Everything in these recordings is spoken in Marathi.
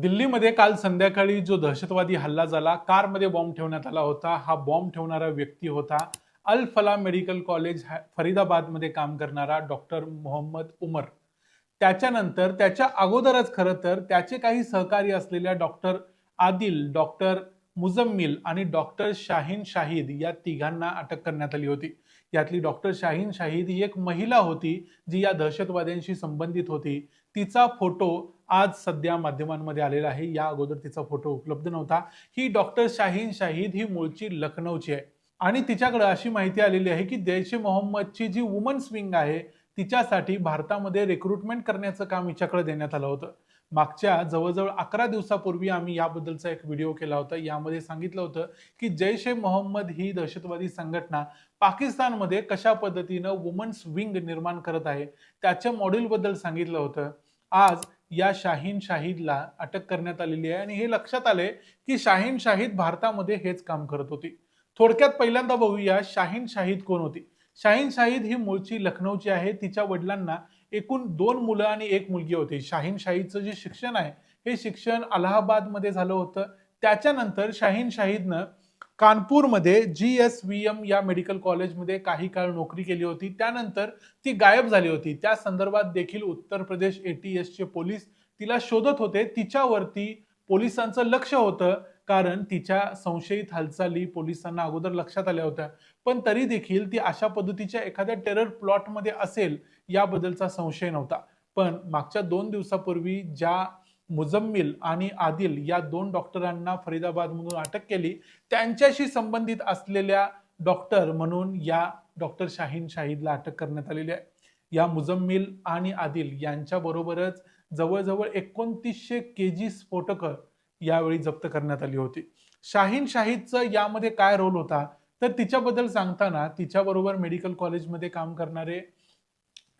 दिल्लीमध्ये काल संध्याकाळी जो दहशतवादी हल्ला झाला कारमध्ये बॉम्ब ठेवण्यात आला होता. हा बॉम्ब ठेवणारा व्यक्ती होता अल फला मेडिकल कॉलेज फरीदाबादमध्ये काम करणारा डॉक्टर मोहम्मद उमर. त्याच्यानंतर त्याच्या अगोदरच खरं तर त्याचे काही सहकारी असलेल्या डॉक्टर आदिल डॉक्टर मुजम्मिल आणि डॉक्टर शाहीन शाहिद या तिघांना अटक करण्यात आली होती. यातली डॉक्टर शाहीन शाहीद ही एक महिला होती जी या दहशतवाद्यांशी संबंधित होती. तिचा फोटो आज सध्या माध्यमांमध्ये आलेला आहे. या अगोदर तिचा फोटो उपलब्ध नव्हता. ही डॉक्टर शाहीन शाहीद ही मूळची लखनौची आहे. आणि तिच्याकडे अशी माहिती आलेली आहे की जैश ए मोहम्मदची जी वुमन्स विंग आहे तिच्यासाठी भारतामध्ये रिक्रुटमेंट करण्याचं काम हिच्याकडे देण्यात आलं होतं. मागच्या जवळजवळ अकरा दिवसापूर्वी आम्ही याबद्दलचा एक व्हिडिओ केला होता. यामध्ये सांगितलं होतं की जैश ए मोहम्मद ही दहशतवादी संघटना पाकिस्तानमध्ये कशा पद्धतीनं वुमन्स विंग निर्माण करत आहे त्याच्या मॉड्यूलबद्दल सांगितलं होतं. आज या शाहीन शाहीदला अटक करण्यात आलेली आहे आणि हे लक्षात आले की शाहीन शाहीद भारतामध्ये हेच काम करत होती. थोडक्यात पहिल्यांदा बघूया शाहीन शाहीद कोण होती. शाहीन शाहीद ही मूळची लखनौची आहे. तिच्या वडिलांना एकूण दोन मुलं आणि एक मुलगी होती. शाहीन शाहीदचं जे शिक्षण आहे हे शिक्षण अलाहाबादमध्ये झालं होतं. त्याच्यानंतर शाहीन शाहीदनं कानपूरमध्ये जी एस व्ही एम या मेडिकल कॉलेजमध्ये काही काळ नोकरी केली होती. त्यानंतर ती गायब झाली होती. त्या संदर्भात देखील उत्तर प्रदेश एटीएसचे पोलीस तिला शोधत होते. तिच्यावरती पोलिसांचं लक्ष होतं. कारण तिच्या संशयित हालचाली पोलिसांना अगोदर लक्षात आल्या होत्या. पण तरी देखील ती अशा पद्धतीच्या एखाद्या टेरर प्लॉटमध्ये असेल याबद्दलचा संशय नव्हता. पण मागच्या दोन दिवसापूर्वी ज्या मुजम्मिल आणि आदिल या दोन डॉक्टरांना फरीदाबादमधून अटक केली त्यांच्याशी संबंधित असलेल्या डॉक्टर म्हणून या डॉक्टर शाहीन शाहीदला अटक करण्यात आलेली आहे. या मुजम्मिल आणि आदिल यांच्याबरोबरच जवळजवळ एकोणतीसशे के जी स्फोटकं यावेळी जप्त करण्यात आली होती. शाहीन शाहीदचं यामध्ये काय रोल होता? तर तिच्याबद्दल सांगताना तिच्याबरोबर मेडिकल कॉलेजमध्ये काम करणारे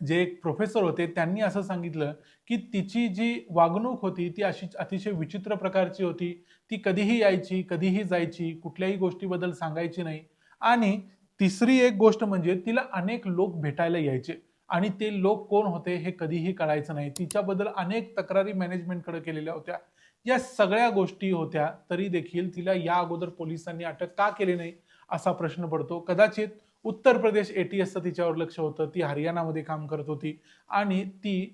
जे एक प्रोफेसर होते त्यांनी असं सांगितलं की तिची जी वागणूक होती ती अशी अतिशय विचित्र प्रकारची होती. ती कधीही यायची कधीही जायची कुठल्याही गोष्टीबद्दल सांगायची नाही. आणि तिसरी एक गोष्ट म्हणजे तिला अनेक लोक भेटायला यायचे. आणि ते लोक कोण होते हे कधीही कळायचं नाही. तिच्याबद्दल अनेक तक्रारी मॅनेजमेंटकडे केलेल्या होत्या. या सगळ्या गोष्टी होत्या तरी देखील तिला या अगोदर पोलिसांनी अटक का केली नाही असा प्रश्न पडतो. कदाचित उत्तर प्रदेश एटीएसचं तिच्यावर लक्ष होतं ती हरियाणामध्ये काम करत होती आणि ती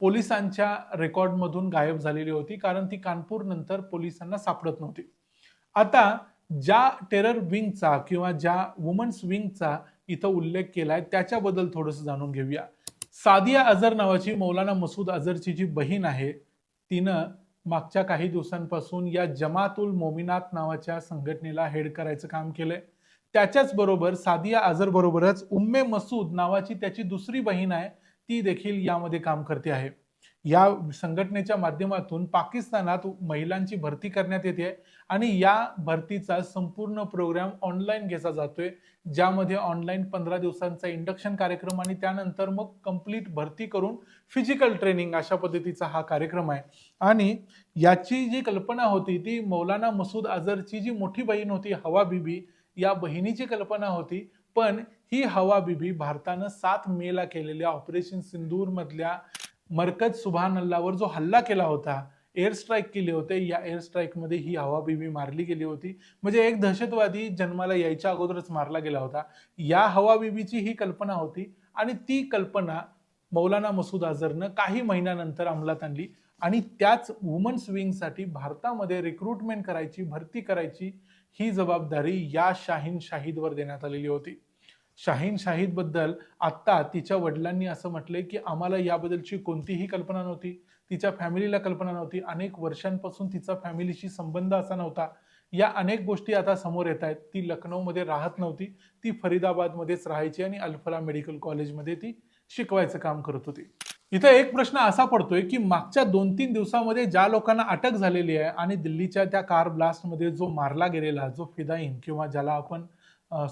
पोलिसांच्या रेकॉर्डमधून गायब झालेली होती कारण ती कानपूर नंतर पोलिसांना सापडत नव्हती. आता ज्या टेरर विंगचा किंवा ज्या वुमन्स विंगचा इथं उल्लेख केलाय. त्याच्याबद्दल थोडंसं जाणून घेऊया. सादिया अझर नावाची मौलाना मसूद अझरची जी बहीण आहे तिनं मागच्या काही दिवसांपासून या जमातुल मोमिनात नावाच्या संघटनेला हेड करायचं काम केलंय. त्याच्याच बरोबर सादिया अझर बरोबरच उम्मे मसूद नावाची त्याची दुसरी बहीण आहे ती देखील यामध्ये काम करते आहे. या संघटनेच्या माध्यमातून पाकिस्तानात महिलांची भरती करण्यात येते आणि या भरतीचा संपूर्ण प्रोग्राम ऑनलाईन घेतला जातोय ज्यामध्ये ऑनलाईन पंधरा दिवसांचा इंडक्शन कार्यक्रम आणि त्यानंतर मग कंप्लीट भरती करून फिजिकल ट्रेनिंग अशा पद्धतीचा हा कार्यक्रम आहे. आणि याची जी कल्पना होती ती मौलाना मसूद अझरची जी मोठी बहीण होती हवा बीबी या बहिणीची कल्पना होती. पण ही हवा बीबी भारतानं सात मेला केलेल्या ऑपरेशन सिंदूरमधल्या मरकज सुभान अल्लावर जो हल्ला केला होता एअर स्ट्राईक केले होते या एअर स्ट्राईकमध्ये ही हवाबिबी मारली गेली होती. म्हणजे एक दहशतवादी जन्माला यायच्या अगोदरच मारला गेला होता. या हवाबिबीची ही कल्पना होती आणि ती कल्पना मौलाना मसूद अझरनं काही महिन्यानंतर अंमलात आणली आणि त्याच वुमन्स विंगसाठी भारतामध्ये रिक्रुटमेंट करायची भरती करायची ही जबाबदारी या शाहीन शाहीदवर देण्यात आलेली होती. शाहीन शाहीदबद्दल आत्ता तिच्या वडिलांनी असं म्हटलंय की आम्हाला याबद्दलची कोणतीही कल्पना नव्हती. तिच्या फॅमिलीला कल्पना नव्हती. अनेक वर्षांपासून तिचा फॅमिलीशी संबंध असा नव्हता. या अनेक गोष्टी आता समोर येत आहेत. ती लखनौमध्ये राहत नव्हती. ती फरीदाबादमध्येच राहायची आणि अल्फला मेडिकल कॉलेजमध्ये ती शिकवायचं काम करत होती. इथं एक प्रश्न असा पडतोय की मागच्या दोन तीन दिवसामध्ये ज्या लोकांना अटक झालेली आहे आणि दिल्लीच्या त्या कार ब्लास्टमध्ये जो मारला गेलेला जो फिदाईन किंवा ज्याला आपण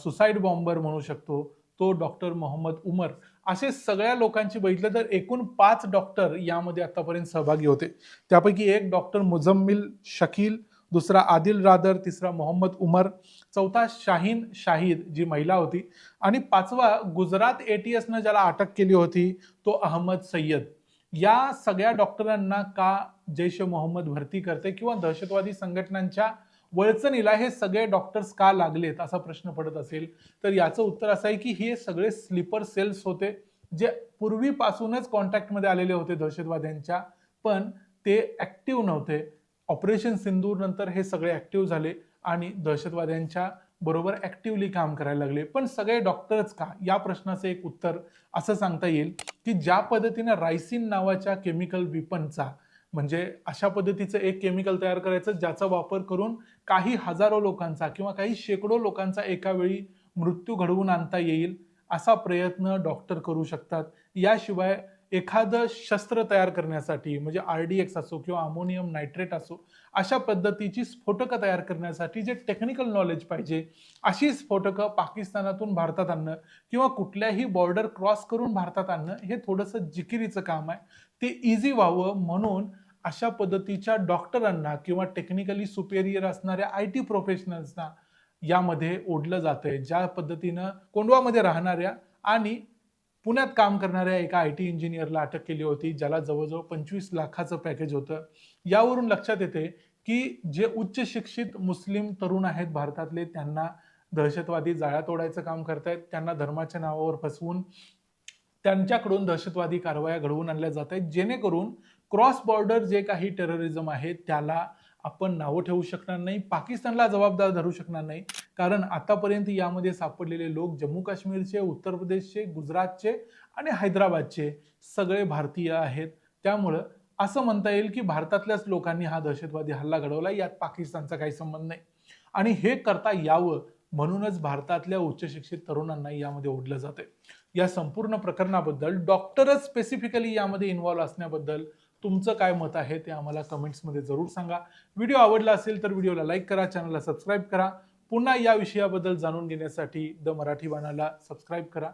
सुसाईड बॉम्बर म्हणू शकतो तो डॉक्टर मोहम्मद उमर. असे सगळ्या लोकांची बघितलं तर एकूण पाच डॉक्टर यामध्ये आतापर्यंत सहभागी होते. त्यापैकी एक डॉक्टर मुजम्मिल शकील दुसरा आदिल रादर तिसरा मोहम्मद उमर चौथा शाहीन शाहीद जी महिला होती. आणि पाचवा गुजरात एटीएसनं ज्याला अटक केली होती तो अहमद सय्यद. या सगळ्या डॉक्टरांना का जैश मोहम्मद भरती करते किंवा दहशतवादी संघटनांच्या वळचणीला हे सगळे डॉक्टर्स का लागलेत असा प्रश्न पडत असेल? तर याचं उत्तर असं आहे की हे सगळे स्लीपर सेल्स होते जे पूर्वीपासूनच कॉन्टॅक्टमध्ये आलेले होते दहशतवाद्यांच्या पण ते ॲक्टिव्ह नव्हते. ऑपरेशन सिंदूर नंतर हे सगळे ॲक्टिव्ह झाले आणि दहशतवाद्यांच्या बरोबर ॲक्टिव्हली काम करायला लागले. पण सगळे डॉक्टरच का? या प्रश्नाचं एक उत्तर असं सांगता येईल की ज्या पद्धतीनं रायसिन नावाच्या केमिकल विपनचा म्हणजे अशा पद्धतीचं एक केमिकल तयार करायचं ज्याचा वापर करून काही हजारो लोकांचा किंवा काही शेकडो लोकांचा एका वेळी मृत्यू घडवून आणता येईल असा प्रयत्न डॉक्टर करू शकतात. याशिवाय एखादं शस्त्र तयार करण्यासाठी म्हणजे आर डी एक्स असो किंवा अमोनियम नायट्रेट असो अशा पद्धतीची स्फोटकं तयार करण्यासाठी जे टेक्निकल नॉलेज पाहिजे अशी स्फोटकं पाकिस्तानातून भारतात आणणं किंवा कुठल्याही बॉर्डर क्रॉस करून भारतात आणणं हे थोडंसं जिकिरीचं काम आहे. ते इझी व्हावं म्हणून अशा पद्धतीच्या डॉक्टरांना किंवा टेक्निकली सुपेरियर असणाऱ्या आय टी प्रोफेशनल्सना यामध्ये ओढलं जातंय. ज्या पद्धतीनं कोंडवामध्ये राहणाऱ्या आणि पुण्यात काम करणाऱ्या एका आय टी इंजिनियरला अटक केली होती ज्याला जवळजवळ पंचवीस लाखाचं पॅकेज होतं. यावरून लक्षात येते की जे उच्च शिक्षित मुस्लिम तरुण आहेत भारतातले त्यांना दहशतवादी जाळ्या तोडायचं काम करतायत त्यांना धर्माच्या नावावर फसवून त्यांच्याकडून दहशतवादी कारवाया घडवून आणल्या जात आहेत जेणेकरून क्रॉस बॉर्डर जे काही टेररिझम आहे त्याला आपण नावं ठेवू शकणार नाही पाकिस्तानला जबाबदार धरू शकणार नाही. कारण आतापर्यंत यामध्ये सापडलेले लोक जम्मू काश्मीरचे उत्तर प्रदेशचे गुजरातचे आणि हैदराबादचे सगळे भारतीय आहेत. त्यामुळं असं म्हणता येईल की भारतातल्याच लोकांनी हा दहशतवादी हल्ला घडवला यात पाकिस्तानचा काही संबंध नाही. आणि हे करता यावं म्हणूनच भारतातल्या उच्च शिक्षित तरुणांना यामध्ये ओढलं जाते या संपूर्ण प्रकरणाबद्दल डॉक्टरच स्पेसिफिकली यामध्ये इन्व्हॉल्व्ह असण्याबद्दल तुमचं काय मत आहे ते आम्हाला कमेंट्समध्ये जरूर सांगा. व्हिडिओ आवडला असेल तर व्हिडिओला लाईक करा चॅनलला सबस्क्राईब करा. पुन्हा या विषयाबद्दल जाणून घेण्यासाठी द मराठी बाणाला सबस्क्राईब करा.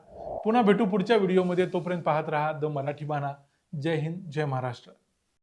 पुन्हा भेटू पुढच्या व्हिडिओमध्ये. तोपर्यंत पाहत राहा द मराठी बाणा. जय हिंद जय महाराष्ट्र.